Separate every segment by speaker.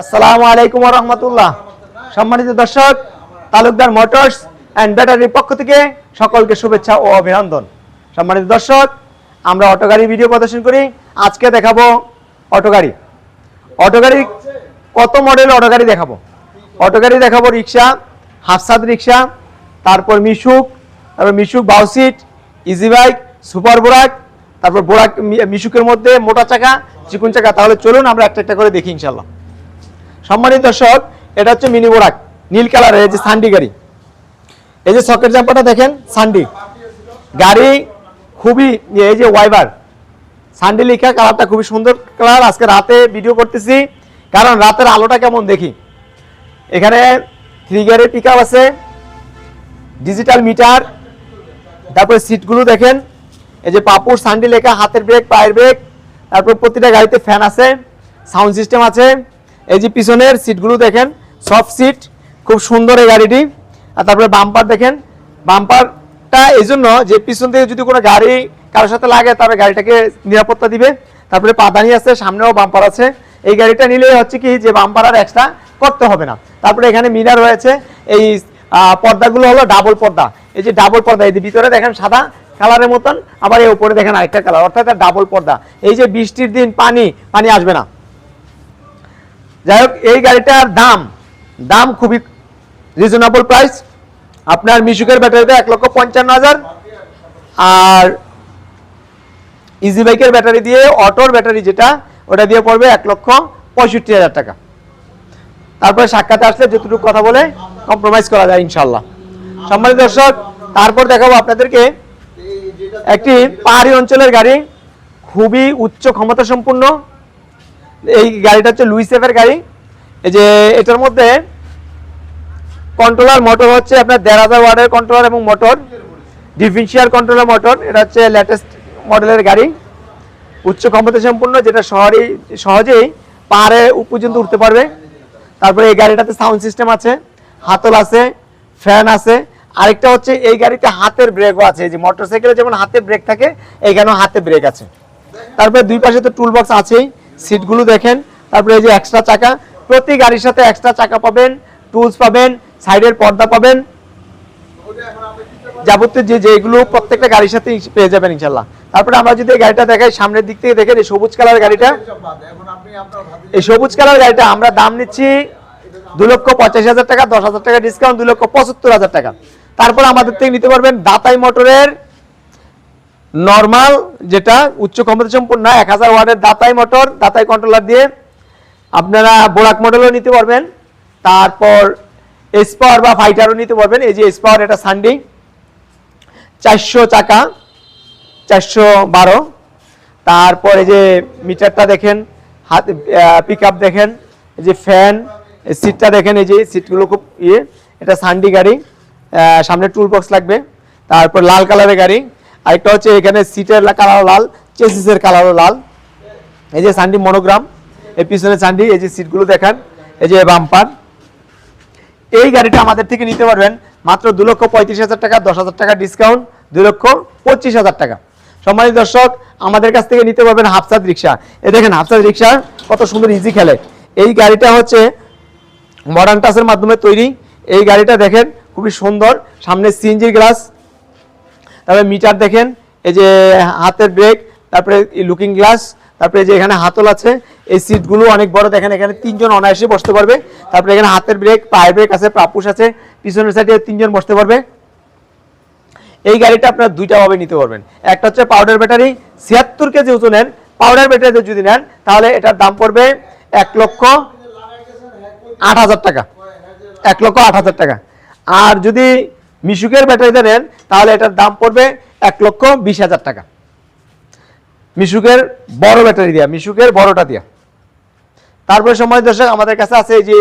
Speaker 1: আসসালামু আলাইকুম রহমতুল্লাহ। সম্মানিত দর্শক, তালুকদার মোটরস অ্যান্ড ব্যাটারির পক্ষ থেকে সকলকে শুভেচ্ছা ও অভিনন্দন। সম্মানিত দর্শক, আমরা অটো গাড়ি ভিডিও প্রদর্শন করি। আজকে দেখাবো অটো গাড়ি। অটো গাড়ি, কত মডেল অটো গাড়ি দেখাবো? অটো গাড়ি দেখাবো রিক্সা, হাফসাদ রিক্সা, তারপর মিশুক তারপর মিশুক বাউসিট ইজি বাইক সুপার বোরাক তারপর বোরাক মিশুকের মধ্যে মোটা চাকা, চিকুন চাকা। তাহলে চলুন আমরা একটা একটা করে দেখি ইনশাল্লাহ সম্মানিত দর্শক, এটা হচ্ছে মিনি বোরাক, নীল কালারের, এই যে সান্ডি গাড়ি। এই যে সকেট জাম্পারটা দেখেন, সান্ডি। গাড়ি খুবই, এই যে ওয়াইবার সান্ডি লেখা, কালারটা খুবই সুন্দর কালার। আজকে রাতে ভিডিও করতেছি, কারণ রাতের আলোটা কেমন দেখি? এখানে থ্রি গিয়ারের পিক আছে ডিজিটাল মিটার তারপরে সিটগুলো দেখেন, এই যে পাপুর সান্ডি লেখা, হাতের ব্রেক পায়ের ব্রেক তারপর প্রতিটা গাড়িতে ফ্যান আছে সাউন্ড সিস্টেম আছে। এই যে পিছনের সিটগুলো দেখেন সফট সিট খুব সুন্দর এই গাড়িটি। আর তারপরে বাম্পার দেখেন বাম্পারটা এই জন্য যে পিছন থেকে যদি কোনো গাড়ি কারোর সাথে লাগে, তাহলে গাড়িটাকে নিরাপত্তা দিবে। তারপরে পাদানি আছে, সামনেও বাম্পার আছে। এই গাড়িটা নিলে হচ্ছে কি, যে বাম্পার আর এক্সট্রা করতে হবে না। তারপরে এখানে মিনার রয়েছে, এই পর্দাগুলো হলো ডাবল পর্দা। এই যে ডাবল পর্দা, এই ভিতরে দেখেন সাদা কালারের মতন, আবার এই উপরে দেখেন আরেকটা কালার অর্থাৎ ডাবল পর্দা। এই যে বৃষ্টির দিন পানি পানি আসবে না। যাই হোক, এই গাড়িটার দাম দাম খুবই রিজনেবল প্রাইস আপনার মিশুকের ব্যাটারিতে এক লক্ষ পঞ্চান্ন হাজার। আর ইজি বাইকের ব্যাটারি দিয়ে অটোর ব্যাটারি যেটা, ওটা দিয়ে পড়বে এক লক্ষ পঁয়ষট্টি হাজার টাকা। তারপরে সাক্ষাতে আসলে যতটুকু কথা বলে কম্প্রোমাইজ করা যায় ইনশাল্লাহ সম্মানিত দর্শক, তারপর দেখাবো আপনাদেরকে একটি পাহাড়ি অঞ্চলের গাড়ি। খুবই উচ্চ ক্ষমতা সম্পূর্ণ এই গাড়িটা হচ্ছে লুইসেফের গাড়ি। এই যে এটার মধ্যে কন্ট্রোলার মোটর হচ্ছে আপনার দেড় হাজার ওয়ার্ডের কন্ট্রোলার এবং মোটর ডিফেন্সিয়াল কন্ট্রোলার মোটর এটা হচ্ছে লেটেস্ট মডেলের গাড়ি। উচ্চ ক্ষমতা সম্পূর্ণ যেটা শহরেই সহজেই পাহাড়ে পর্যন্ত উঠতে পারবে। তারপরে এই গাড়িটাতে সাউন্ড সিস্টেম আছে, হাতল আছে ফ্যান আছে। আরেকটা হচ্ছে এই গাড়িতে হাতের ব্রেকও আছে। যে মোটরসাইকেলে যেমন হাতের ব্রেক থাকে, এইখানেও হাতে ব্রেক আছে। তারপরে দুই পাশে তো টুল বক্স আছেই। সিটগুলো দেখেন। তারপরে এই যে এক্সট্রা চাকা, প্রতি গাড়ির সাথে এক্সট্রা চাকা পাবেন টুলস পাবেন সাইডের পর্দা পাবেন। যাবতীয় যে যেগুলো প্রত্যেকটা গাড়ির সাথে পেয়ে যাবেন ইনশাল্লাহ তারপরে আমরা যদি গাড়িটা দেখাই, সামনের দিক থেকে দেখেন এই সবুজ কালার গাড়িটা। এই সবুজ কালার গাড়িটা আমরা দাম নিচ্ছি দু লক্ষ পঁচাশি হাজার টাকা, দশ হাজার টাকা ডিসকাউন্ট দু লক্ষ পঁচাত্তর হাজার টাকা। তারপর আমাদের থেকে নিতে পারবেন দাতাই মোটরের নর্মাল যেটা উচ্চ ক্ষমতা সম্পন্ন এক হাজার ওয়ার্ডের দাতাই মোটর দাতাই কন্ট্রোলার দিয়ে আপনারা বোরাক মডেলও নিতে পারবেন। তারপর এসপাওয়ার বা ফাইটারও নিতে পারবেন। এই যে এসপাওয়ার এটা সানডে চারশো চাকা, চারশো বারো। তারপর এই যে মিটারটা দেখেন, হাত পিক দেখেন, এই যে ফ্যান সিটটা দেখেন, এই যে সিটগুলো খুব ইয়ে। এটা সান্ডি গাড়ি সামনে টুল বক্স লাগবে। তারপর লাল কালারের গাড়ি। আরেকটা হচ্ছে এখানে সিটের কালার লাল, চেসিসের কালারও লাল। এই যে সান্ডি মনোগ্রাম এই পিছনে সান্ডি, এই যে সিটগুলো দেখান, এই যে বাম্পার। এই গাড়িটা আমাদের থেকে নিতে পারবেন মাত্র দু লক্ষ পঁয়ত্রিশ হাজার টাকা, দশ হাজার টাকা ডিসকাউন্ট দুই লক্ষ পঁচিশ হাজার টাকা। সম্মানিত দর্শক, আমাদের কাছ থেকে নিতে পারবেন হাফসাদ রিক্সা এ দেখেন হাফসাদ রিক্সা কত সুন্দর ইজি খেলে। এই গাড়িটা হচ্ছে মডার্ন টাচের মাধ্যমে তৈরি। এই গাড়িটা দেখেন, খুবই সুন্দর। সামনে সিএনজির গ্লাস তারপরে মিটার দেখেন, এই যে হাতের ব্রেক, তারপরে লুকিং গ্লাস তারপরে যে এখানে হাতল আছে, এই সিটগুলো অনেক বড়, দেখেন এখানে তিনজন অনায়াসে বসতে পারবে। তারপরে এখানে হাতের ব্রেক, পায়ের ব্রেক আছে, পাপুস আছে, পিছনের সাইডে তিনজন বসতে পারবে। এই গাড়িটা আপনার দুইটা ভাবে নিতে পারবেন। একটা হচ্ছে পাউডার ব্যাটারি ছিয়াত্তর কেজি ওজনের পাউডার ব্যাটারিতে যদি নেন, তাহলে এটার দাম পড়বে এক লক্ষ আট হাজার টাকা। এক লক্ষ আট হাজার টাকা। আর যদি মিশুকের ব্যাটারিতে নেন, তাহলে এটার দাম পড়বে এক লক্ষ বিশ হাজার টাকা। মিশুকের বড় ব্যাটারি দিয়া, মিশুকের বড়টা দিয়া। তারপরে সময় দর্শক, আমাদের কাছে আছে এই যে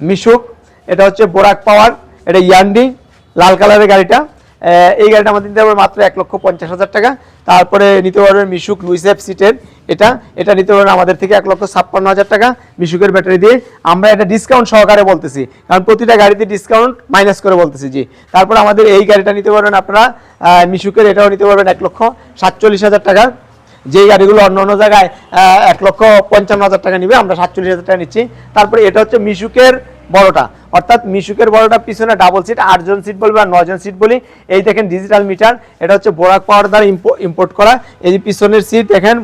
Speaker 1: মিশুক, এটা হচ্ছে বোরাক পাওয়ার এটা ইয়ান্ডি লাল কালারের গাড়িটা। এই গাড়িটা আমাদের নিতে পারবে মাত্র এক লক্ষ পঞ্চাশ হাজার টাকা। তারপরে নিতে পারবেন মিশুক লুইসেফ সিটের। এটা এটা নিতে পারবেন আমাদের থেকে এক লক্ষ ছাপ্পান্ন হাজার টাকা মিশুকের ব্যাটারি দিয়ে। আমরা এটা ডিসকাউন্ট সহকারে বলতেছি, কারণ প্রতিটা গাড়িতে ডিসকাউন্ট মাইনাস করে বলতেছি জি। তারপর আমাদের এই গাড়িটা নিতে পারবেন আপনারা মিশুকের, এটাও নিতে পারবেন এক লক্ষ সাতচল্লিশ হাজার টাকা। যেই গাড়িগুলো অন্য অন্য জায়গায় এক লক্ষ পঞ্চান্ন হাজার টাকা নিবে, আমরা সাতচল্লিশ হাজার টাকা নিচ্ছি। তারপরে এটা হচ্ছে মিশুকের বড়টা। অর্থাৎ মিশুকের বড়টা পিছনে ডাবল সিট আটজন সিট বলবে আর নয়জন সিট বলি, এই দেখেন ডিজিটাল মিটার এটা হচ্ছে বোরাক পাওয়ার দ্বারা ইম্পোর্ট করা। এই যে পিছনের সিট দেখেন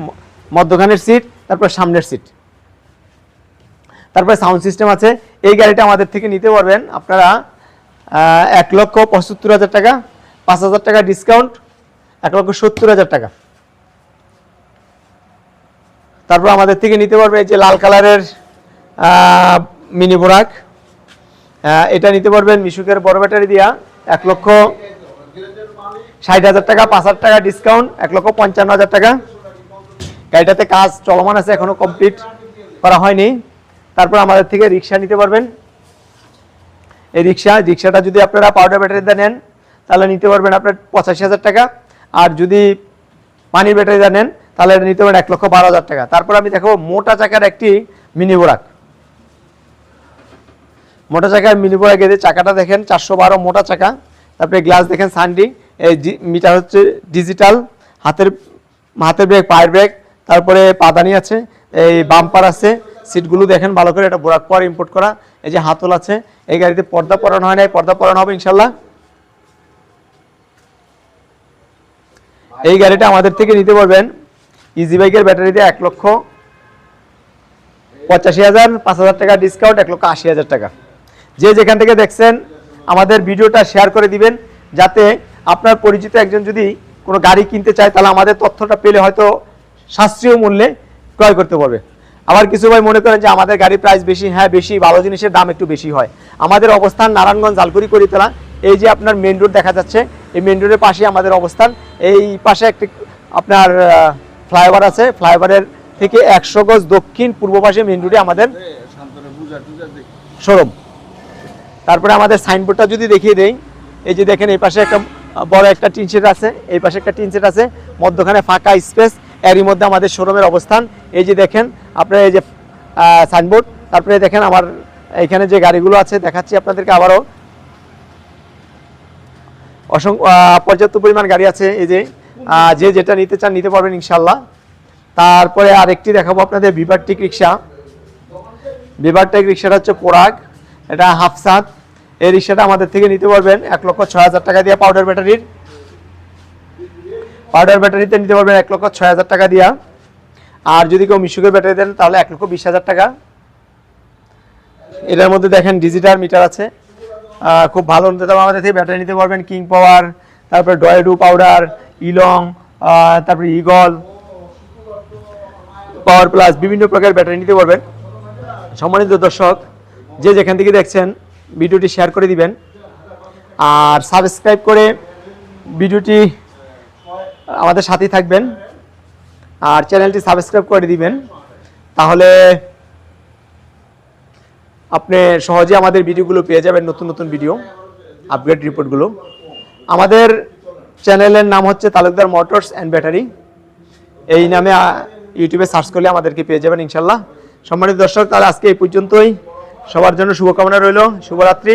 Speaker 1: মধ্যখানের সিট তারপর সামনের সিট তারপরে সাউন্ড সিস্টেম আছে। এই গাড়িটা আমাদের থেকে নিতে পারবেন আপনারা এক লক্ষ পঁচাত্তর হাজার টাকা, পাঁচ হাজার টাকা ডিসকাউন্ট এক লক্ষ সত্তর হাজার টাকা। তারপর আমাদের থেকে নিতে পারবে এই যে লাল কালারের মিনি বোরাক এটা নিতে পারবেন মিশুকের বড় ব্যাটারি দিয়া এক লক্ষ ষাট হাজার টাকা, পাঁচ হাজার টাকা ডিসকাউন্ট এক লক্ষ পঞ্চান্ন হাজার টাকা। গাড়িটাতে কাজ চলমান আছে, এখনও কমপ্লিট করা হয়নি। তারপর আমাদের থেকে রিক্সা নিতে পারবেন। এই রিক্সা, রিক্সাটা যদি আপনারা পাউডার ব্যাটারিতে নেন, তাহলে নিতে পারবেন আপনার পঁচাশি হাজার টাকা। আর যদি পানির ব্যাটারিতে নেন, তাহলে নিতে পারবেন এক লক্ষ বারো হাজার টাকা। তারপর আমি দেখাবো মোটা চাকার একটি মিনি বোরাক মোটা চাকার মিনি বোরাক এদের চাকাটা দেখেন, চারশো বারো মোটা চাকা। তারপরে গ্লাস দেখেন সানডি এই মিটার হচ্ছে ডিজিটাল হাতের হাতের ব্রেক পায়ের ব্রেক তারপরে পাদানি আছে, এই বাম্পার আছে সিটগুলো দেখেন ভালো করে এটা বোরাক পর ইম্পোর্ট করা, এই যে হাতল আছে, এই গাড়িতে পর্দা পরানো হয় নাই, পর্দা পরানো হবে ইনশাল্লাহ এই গাড়িটা আমাদের থেকে নিতে পারবেন ইজি বাইকের ব্যাটারিতে এক লক্ষ পঁচাশি হাজার পাঁচ হাজার টাকা ডিসকাউন্ট এক লক্ষ আশি হাজার টাকা। যে যেখান থেকে দেখছেন আমাদের ভিডিওটা শেয়ার করে দিবেন যাতে আপনার পরিচিত একজন যদি কোনো গাড়ি কিনতে চায় তাহলে আমাদের তথ্যটা পেলে হয়তো সাশ্রয়ী মূল্যে ক্রয় করতে পারবে। আবার কিছু ভাই মনে করেন যে আমাদের গাড়ির প্রাইস বেশি হ্যাঁ বেশি ভালো জিনিসের দাম একটু বেশি হয়। আমাদের অবস্থান নারায়ণগঞ্জ জালকুড়ি করিতলা। এই যে আপনার মেন রোড দেখা যাচ্ছে এই মেন রোডের পাশে আমাদের অবস্থান। এই পাশে একটি আপনার ফ্লাইওভার আছে। ফ্লাইওভারের থেকে একশো গজ দক্ষিণ পূর্ব পাশে মেন রোডে আমাদের শোরুম তারপরে আমাদের সাইনবোর্ডটা যদি দেখিয়ে দেই, এই যে দেখেন এই পাশে একটা বড় একটা টিন সেট আছে, এই পাশে একটা টিন সেট আছে, মধ্যখানে ফাঁকা স্পেস, এরই মধ্যে আমাদের শোরুমের অবস্থান। এই যে দেখেন, আপনার এই যে সাইনবোর্ড, তারপরে দেখেন আমার এখানে যে গাড়িগুলো আছে, দেখাচ্ছি আপনাদেরকে আবারও। অসংখ্য পর্যাপ্ত পরিমাণ গাড়ি আছে, এই যে যে যেটা নিতে চান নিতে পারবেন ইনশাল্লাহ তারপরে আরেকটি দেখাবো আপনাদের বিভারটিক রিক্সা বিভারটেক রিক্সাটা হচ্ছে পোরাগ, এটা হাফসাত এই রিক্সাটা আমাদের থেকে নিতে পারবেন এক লক্ষ ছয় হাজার টাকা দিয়ে পাউডার ব্যাটারির পাউডার ব্যাটারিতে নিতে পারবেন এক লক্ষ ছয় হাজার টাকা দিয়া। আর যদি কেউ মিশুকের ব্যাটারি দেন, তাহলে এক লক্ষ বিশ হাজার টাকা। এটার মধ্যে দেখেন ডিজিটাল মিটার আছে। খুব ভালো দাম আমাদের থেকে ব্যাটারি নিতে পারবেন। কিং পাওয়ার তারপরে ডয়েডু পাউডার ইলং তারপরে ইগল পাওয়ার প্লাস বিভিন্ন প্রকার ব্যাটারি নিতে পারবেন। সম্মানিত দর্শক, যে যেখান থেকে দেখছেন ভিডিওটি শেয়ার করে দিবেন। আর সাবস্ক্রাইব করে ভিডিওটি আমাদের সাথেই থাকবেন। আর চ্যানেলটি সাবস্ক্রাইব করে দিবেন। তাহলে আপনি সহজে আমাদের ভিডিওগুলো পেয়ে যাবেন, নতুন নতুন ভিডিও আপগ্রেড রিপোর্টগুলো আমাদের চ্যানেলের নাম হচ্ছে তালুকদার মোটরস অ্যান্ড ব্যাটারি। এই নামে ইউটিউবে সার্চ করলে আমাদেরকে পেয়ে যাবেন ইনশাল্লাহ। সম্মানিত দর্শক, তাহলে আজকে এই পর্যন্তই। সবার জন্য শুভকামনা রইল। শুভরাত্রি।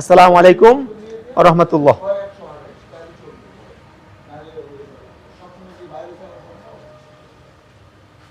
Speaker 1: আসসালামু আলাইকুম রহমতুল্লাহ।